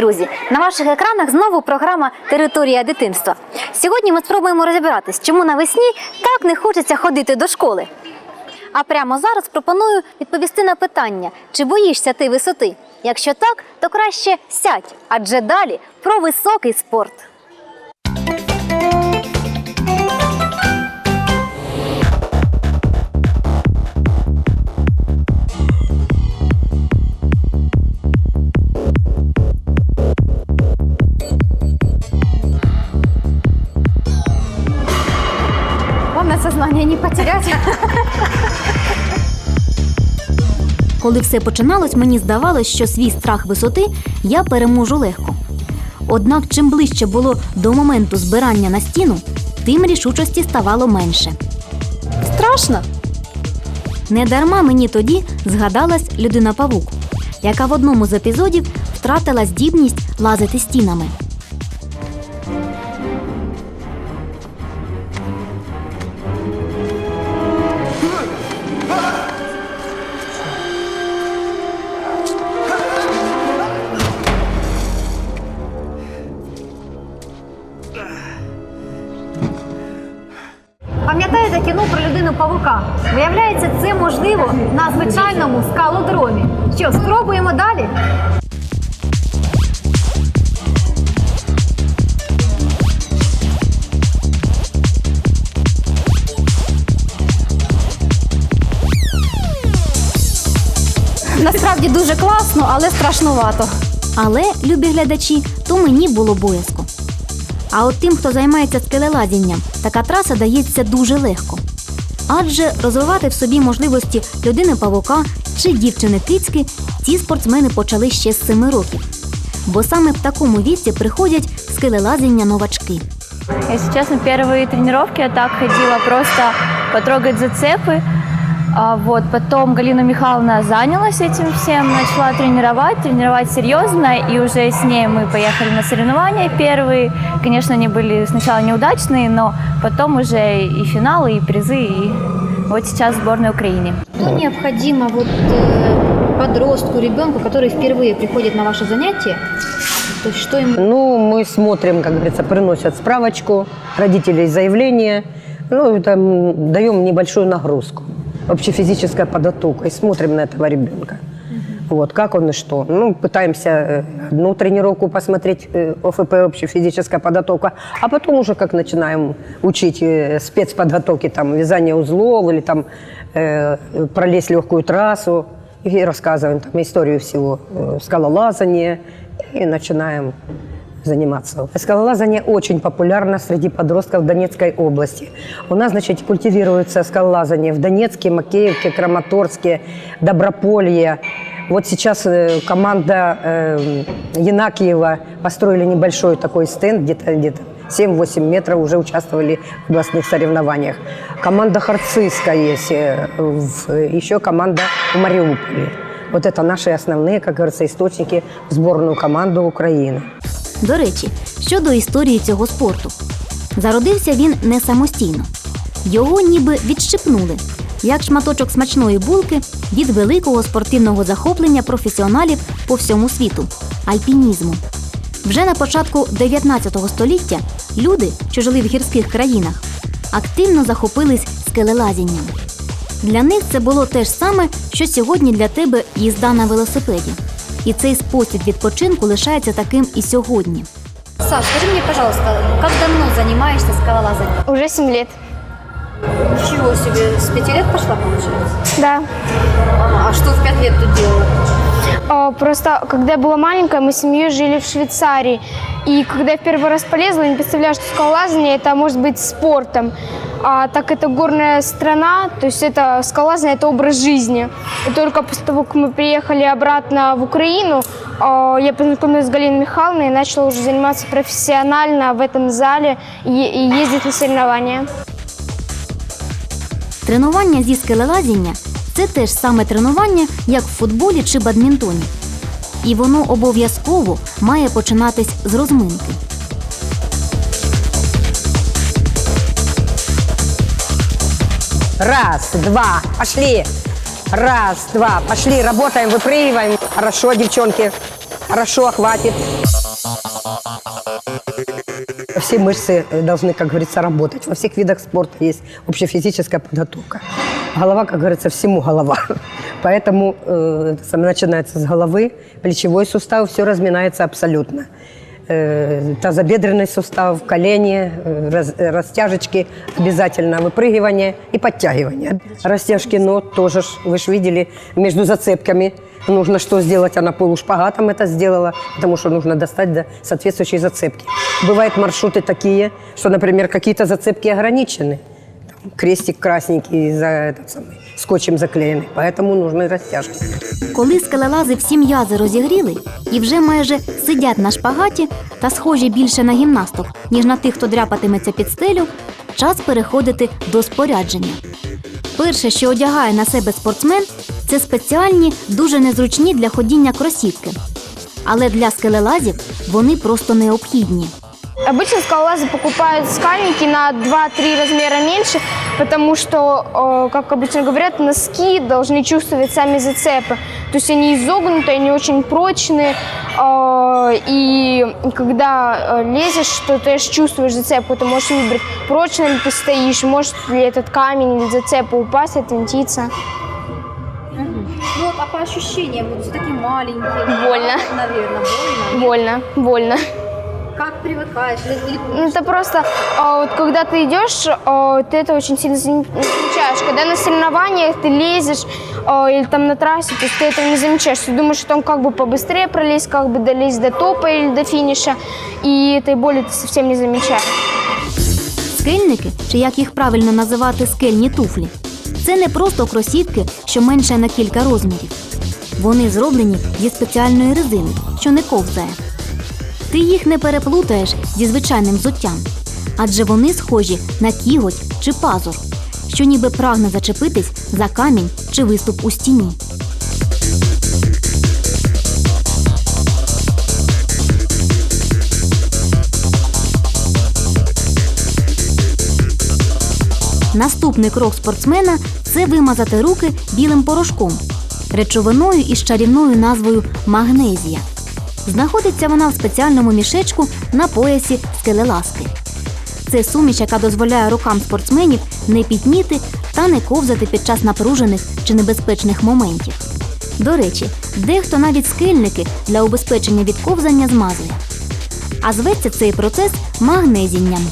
Друзі! На ваших екранах знову програма Територія дитинства. Сьогодні ми спробуємо розібратись, чому навесні так не хочеться ходити до школи. А прямо зараз пропоную відповісти на питання: чи боїшся ти висоти? Якщо так, то краще сядь, адже далі про високий спорт. Главное не потерять. Коли все починалось, мені здавалось, що свій страх висоти я переможу легко. Однак, чим ближче було до моменту збирання на стіну, тим рішучості ставало менше. Страшно. Недарма мені тоді згадалась людина павук, яка в одному з епізодів втратила здібність лазити стінами. Кіно павука? Виявляється, це можливо на звичайному скалодромі. Що, спробуємо далі? Насправді дуже класно, але страшнувато. Але, любі глядачі, то мені було боязко. А от тим, хто займається скелелазінням, така траса дається дуже легко. Адже розвивати в собі можливості людини павука чи дівчини кицьки ці спортсмени почали ще з 7 років. Бо саме в такому віці приходять скелелазіння новачки. Я, чесно, перші тренування так ходила просто потрогать зацепы. А вот потом Галина Михайловна занялась этим всем, начала тренировать, тренировать серьезно, и уже с ней мы поехали на соревнования первые. Конечно, они были сначала неудачные, но потом уже и финалы, и призы, и вот сейчас сборная Украины. Что необходимо вот э, подростку, ребенку, который впервые приходит на ваше занятие? То есть что ему Ну, мы смотрим, как говорится, приносят справочку, родителей заявление, ну, и там даем небольшую нагрузку, общефизическая подготовка, и смотрим на этого ребенка. Вот, как он и что. Ну, пытаемся э, одну тренировку посмотреть, э, ОФП, общефизическая подготовка, а потом уже как начинаем учить э, спецподготовки, там, вязание узлов или там пролезть легкую трассу, и рассказываем там историю всего, скалолазания, и начинаем заниматься. Скалолазание очень популярно среди подростков Донецкой области. У нас, значит, культивируется скалолазание в Донецке, Макеевке, Краматорске, Доброполье. Вот сейчас э, команда э, Янакиева построили небольшой такой стенд, где-то где 7-8 метров уже участвовали в областных соревнованиях. Команда Харциска есть, э, еще команда в Мариуполе. Вот это наши основные, как говорится, источники в сборную команду Украины. До речі, щодо історії цього спорту. Зародився він не самостійно. Його ніби відщипнули, як шматочок смачної булки від великого спортивного захоплення професіоналів по всьому світу альпінізму. Вже на початку 19 століття люди, що жили в гірських країнах, активно захопились скелелазінням. Для них це було те ж саме, що сьогодні для тебе їзда на велосипеді. І цей спосіб відпочинку лишається таким і сьогодні. Саш, скажи мені, пожалуйста, як давно займаєшся скалолазанням? Уже 7 лет. Ничего себе, с пяти лет пошла, получается? Да. А что в пять лет тут делала? А, Просто когда я была маленькая, мы с семьей жили в Швейцарии. И когда я в первый раз полезла, я не представляла, что скалолазание это может быть спортом. А так это горная страна, то есть это скалолазание это образ жизни. И только после того, как мы приехали обратно в Украину, а, я познакомилась с Галиной Михайловной и начала уже заниматься профессионально в этом зале и и ездить на соревнования. Тренування зі скелелазіння це теж саме тренування, як в футболі чи бадмінтоні. І воно обов'язково має починатись з розминки. Раз, два, пошли. Раз, два, пошли, работаем, выпрыгиваем. Хорошо, девчонки. Хорошо, хватит. Все мышцы э, должны, как говорится, работать. Во всех видах спорта есть общефизическая подготовка. Голова, как говорится, всему голова. Поэтому э, начинается с головы, плечевой сустав, все разминается абсолютно. Э, тазобедренный сустав, колени, э, раз- э, растяжечки обязательно, выпрыгивание и подтягивание. Растяжки ног тоже, ж, вы же видели, между зацепками нужно что сделать, она полушпагатом это сделала, потому что нужно достать до соответствующей зацепки. Бывают маршруты такие, что, например, какие-то зацепки ограничены. Там крестик красненький за этот самый, скотчем заклеенный, поэтому нужны растяжки. Коли скелелази всі м'язи розігріли і вже майже сидять на шпагаті та схожі більше на гімнасток, ніж на тих, хто дряпатиметься під стелю, час переходити до спорядження. Перше, що одягає на себе спортсмен, це спеціальні, дуже незручні для ходіння кросівки. Але для скелелазів вони просто необхідні. Обычно скалолазы покупают скальники на 2-3 размера меньше, потому что, э, как обычно говорят, носки должны чувствовать сами зацепы. То есть они изогнутые, они очень прочные, э, и когда э, лезешь, то ты чувствуешь зацепку. Ты можешь выбрать, прочно ли ты стоишь, может ли этот камень или зацепа упасть, отвинтиться. Ну, а по ощущениям, вот все такие маленькие. Больно. Наверное, больно. Больно, больно. Как привыкаешь? Или- или- Ну, Это просто, а, вот когда ты идешь, а, ты это очень сильно зам- замечаешь. Когда на соревнованиях ты лезешь а, или там на трассе, то есть ты этого не замечаешь. Ты думаешь, что там как бы побыстрее пролезть, как бы долезть до топа или до финиша, и этой боли ты совсем не замечаешь. Скельники, чи як їх правильно називати скельні туфлі, це не просто кросівки, що менше на кілька розмірів. Вони зроблені зі спеціальної резини, що не ковзає. Ти їх не переплутаєш зі звичайним взуттям, адже вони схожі на кіготь чи пазур, що ніби прагне зачепитись за камінь чи виступ у стіні. Наступний крок спортсмена це вимазати руки білим порошком, речовиною із чарівною назвою магнезія. Знаходиться вона в спеціальному мішечку на поясі скелеласки. Це суміш, яка дозволяє рукам спортсменів не пітніти та не ковзати під час напружених чи небезпечних моментів. До речі, дехто навіть скельники для убезпечення від ковзання змазує. А зветься цей процес магнезінням.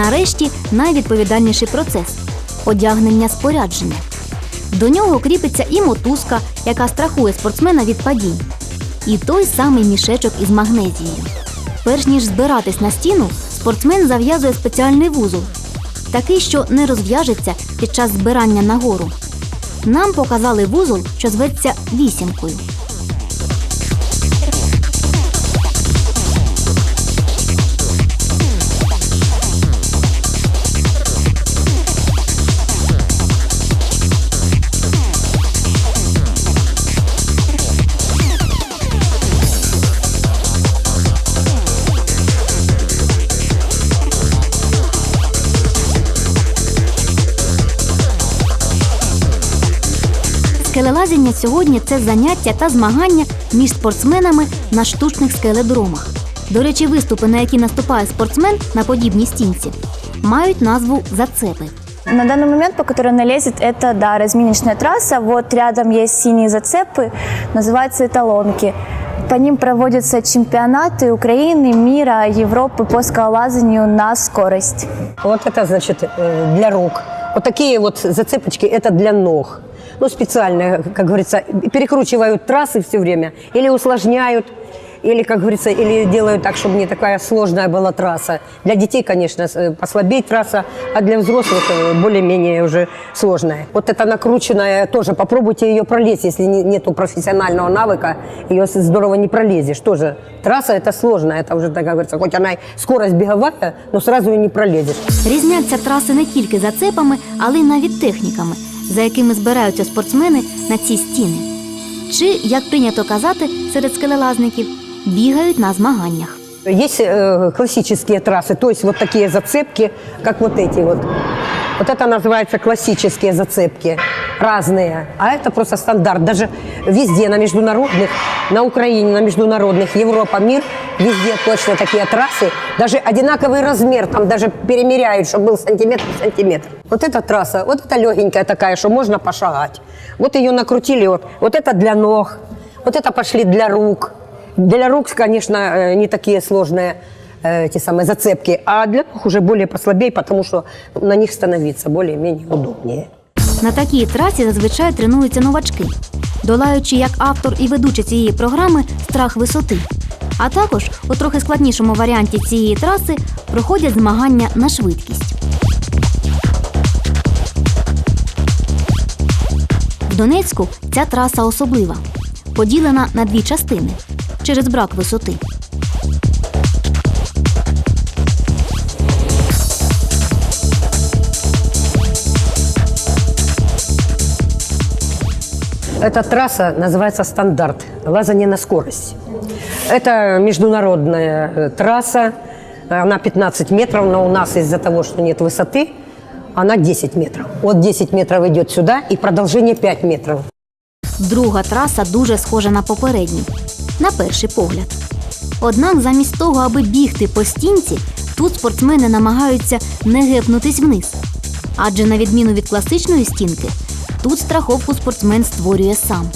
Нарешті найвідповідальніший процес одягнення спорядження. До нього кріпиться і мотузка, яка страхує спортсмена від падінь, і той самий мішечок із магнезією. Перш ніж збиратись на стіну, спортсмен зав'язує спеціальний вузол, такий, що не розв'яжеться під час збирання нагору. Нам показали вузол, що зветься вісімкою. Скелелазіння сьогодні це заняття та змагання між спортсменами на штучних скеледромах. До речі, виступи, на які наступає спортсмен на подібній стінці, мають назву зацепи. На данный момент, по которой она лезет, это, да, разминочная трасса. Вот рядом есть синие зацепы, называются эталонки. По ним проводятся чемпионаты Украины, мира, Европы по скалолазанию на скорость. Вот это, значит, э, для рук. Вот такие вот зацепочки, это для ног. Ну, специально, как говорится, перекручивают трассы все время или усложняют, или, как говорится, или делают так, чтобы не такая сложная была трасса. Для детей, конечно, с- э, послабее трасса, а для взрослых э, более-менее уже сложная. Вот эта накрученная тоже, попробуйте ее пролезть, если не- нету профессионального навыка, ее с- здорово не пролезешь. Тоже трасса это сложно, это уже, так говорится, хоть она и скорость беговая, но сразу ее не пролезешь. Різняться траси не тільки зацепами, але й навіть техніками, за якими збираються спортсмени на ці стіни. чи, як прийнято казати серед скелелазників, бігають на змаганнях. Есть э, классические трассы, то есть вот такие зацепки, как вот эти вот. Вот это называется классические зацепки, разные. А это просто стандарт. Даже везде, на международных, на Украине, на международных, Европа, мир, везде точно такие трассы. Даже одинаковый размер, там даже перемеряют, чтобы был сантиметр в сантиметр. Вот эта трасса, вот это легенькая такая, что можно пошагать. Вот ее накрутили, вот, вот это для ног, вот это пошли для рук. Для рук, конечно, э, не такие сложные э, эти самые зацепки, а для ног уже более послабее, потому что на них становиться более-менее удобнее. На такій трасі зазвичай тренуються новачки, долаючи як автор і ведуча цієї програми страх висоти. А також у трохи складнішому варіанті цієї траси проходять змагання на швидкість. В Донецьку ця траса особлива, поділена на дві частини через брак висоти. Эта трасса называется стандарт, лазание на скорость. Это международная э, трасса, она 15 метров, но у нас из-за того, что нет высоты, она 10 метров. Вот 10 метров идет сюда и продолжение 5 метров. Друга траса дуже схожа на попередню, на перший погляд. Однак, замість того, аби бігти по стінці, тут спортсмени намагаються не гепнутись вниз. Адже на відміну від класичної стінки, тут страховку спортсмен створює сам.